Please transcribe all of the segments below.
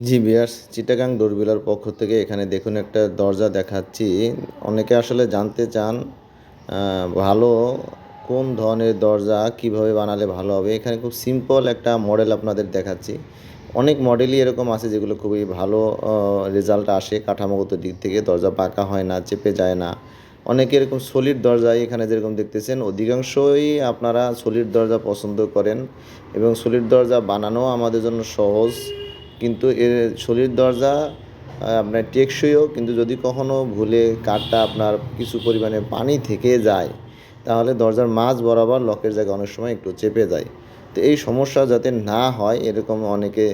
জি viewers, Chittagong ডোরবিলার পক্ষ থেকে এখানে দেখুন একটা দরজা দেখাচ্ছি। অনেকে আসলে জানতে চান ভালো কোন ধরনের দরজা, কীভাবে বানালে ভালো হবে। এখানে খুব সিম্পল একটা মডেল আপনাদের দেখাচ্ছি। অনেক মডেলই এরকম আছে যেগুলো খুবই ভালো রেজাল্ট আসে কাঠামোগত দিক থেকে। দরজা পাকা হয় না, চেপে যায় না। অনেকে এরকম সলিড দরজা এখানে যেরকম দেখতেছেন, অধিকাংশই আপনারা সলিড দরজা পছন্দ করেন। এবং সলিড দরজা বানানো আমাদের জন্য সহজ। কিন্তু এর শরীর দরজা আপনার টেকসইও, কিন্তু যদি কখনো ভুলে কাঠটা আপনার কিছু পরিমাণে পানি থেকে যায়, তাহলে দরজার মাঝ বরাবর লকের জায়গায় অনেক সময় একটু চেপে যায়। তো এই সমস্যা যাতে না হয়, এরকম অনেকে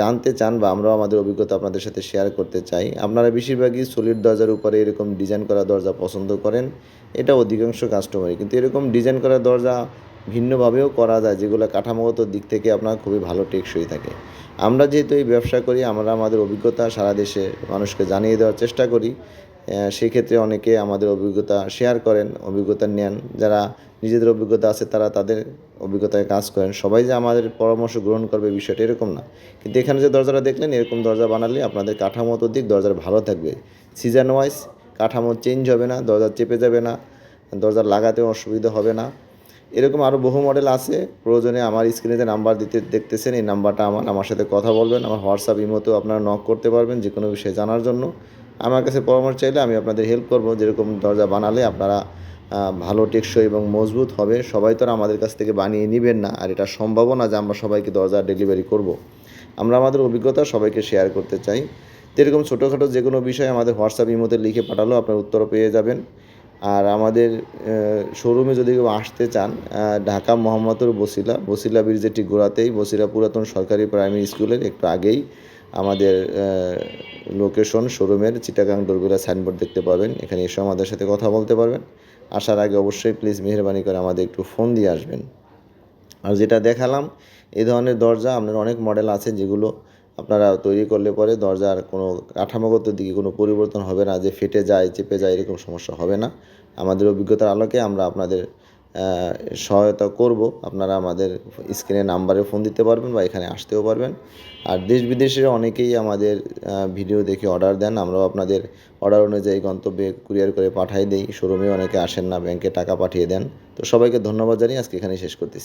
জানতে চান বা আমরাও আমাদের অভিজ্ঞতা আপনাদের সাথে শেয়ার করতে চাই। আপনারা বেশিরভাগই সলিড দরজার উপরে এরকম ডিজাইন করা দরজা পছন্দ করেন, এটা অধিকাংশ কাস্টমারই কিন্তু এরকম ডিজাইন করা দরজা ভিন্নভাবেও করা যায়, যেগুলো কাঠামোগত দিক থেকে আপনার খুবই ভালো টেকসই থাকে। আমরা যেহেতু এই ব্যবসা করি, আমরা আমাদের অভিজ্ঞতা সারা দেশে মানুষকে জানিয়ে দেওয়ার চেষ্টা করি। সেক্ষেত্রে অনেকে আমাদের অভিজ্ঞতা শেয়ার করেন, অভিজ্ঞতা নেন। যারা নিজেদের অভিজ্ঞতা আছে, তারা তাদের অভিজ্ঞতায় কাজ করেন। সবাই যে আমাদের পরামর্শ গ্রহণ করবে বিষয়টা এরকম না। কিন্তু এখানে যে দরজাটা দেখলেন, এরকম দরজা বানালে আপনাদের কাঠামোগত দিক দরজার ভালো থাকবে। সিজন ওয়াইজ কাঠামো চেঞ্জ হবে না, দরজা চেপে যাবে না, দরজা লাগাতেও অসুবিধা হবে না। এরকম আরও বহু মডেল আছে। প্রয়োজনে আমার স্ক্রিনে যে নাম্বার দিতে, দেখতেছেন, এই নাম্বারটা আমার আমার সাথে কথা বলবেন, আমার হোয়াটসঅ্যাপ ইমোতেও আপনারা নক করতে পারবেন যে কোনো বিষয়ে জানার জন্য। আমার কাছে পরামর্শ চাইলে আমি আপনাদের হেল্প করব, যেরকম দরজা বানালে আপনারা ভালো টেকসই এবং মজবুত হবে। সবাই তো আর আমাদের কাছ থেকে বানিয়ে নেবেন না, আর এটা সম্ভবও না যে আমরা সবাইকে দরজা ডেলিভারি করব। আমরা আমাদের অভিজ্ঞতা সবাইকে শেয়ার করতে চাই। যেরকম ছোটোখাটো যে কোনো বিষয় আমাদের হোয়াটসঅ্যাপ ইমোতে লিখে পাঠালেও আপনার উত্তরও পেয়ে যাবেন। আর আমাদের শোরুমে যদি কেউ আসতে চান ঢাকা মোহাম্মদপুর বসিলা বসিলা ব্রিজের ঠিক গোড়াতেই, বসিলা পুরাতন সরকারি প্রাইমারি স্কুলের একটু আগেই আমাদের লোকেশন শোরুমের চিটাগাং ডোরবেলা সাইনবোর্ড দেখতে পাবেন। এখানে এসে আমাদের সাথে কথা বলতে পারবেন। আসার আগে অবশ্যই প্লিজ মেহরবানি করে আমাদের একটু ফোন দিয়ে আসবেন। আর যেটা দেখালাম, এ ধরনের দরজা আপনার অনেক মডেল আছে যেগুলো আপনারা তৈরি করলে পরে দরজার কোনো কাঠামোগত দিকে কোনো পরিবর্তন হবে না, যে ফেটে যায়, চেপে যায়, এরকম সমস্যা হবে না। আমাদের অভিজ্ঞতার আলোকে আমরা আপনাদের সহায়তা করব। আপনারা আমাদের স্ক্রিনে নাম্বারে ফোন দিতে পারবেন বা এখানে আসতেও পারবেন। আর দেশ বিদেশের অনেকেই আমাদের ভিডিও দেখে অর্ডার দেন। আমরাও আপনাদের অর্ডার অনুযায়ী গন্তব্যে কুরিয়ার করে পাঠাই দিই। শোরুমে অনেকে আসেন না, ব্যাংকে টাকা পাঠিয়ে দেন। তো সবাইকে ধন্যবাদ জানিয়ে আজকে এখানে শেষ করতেছি।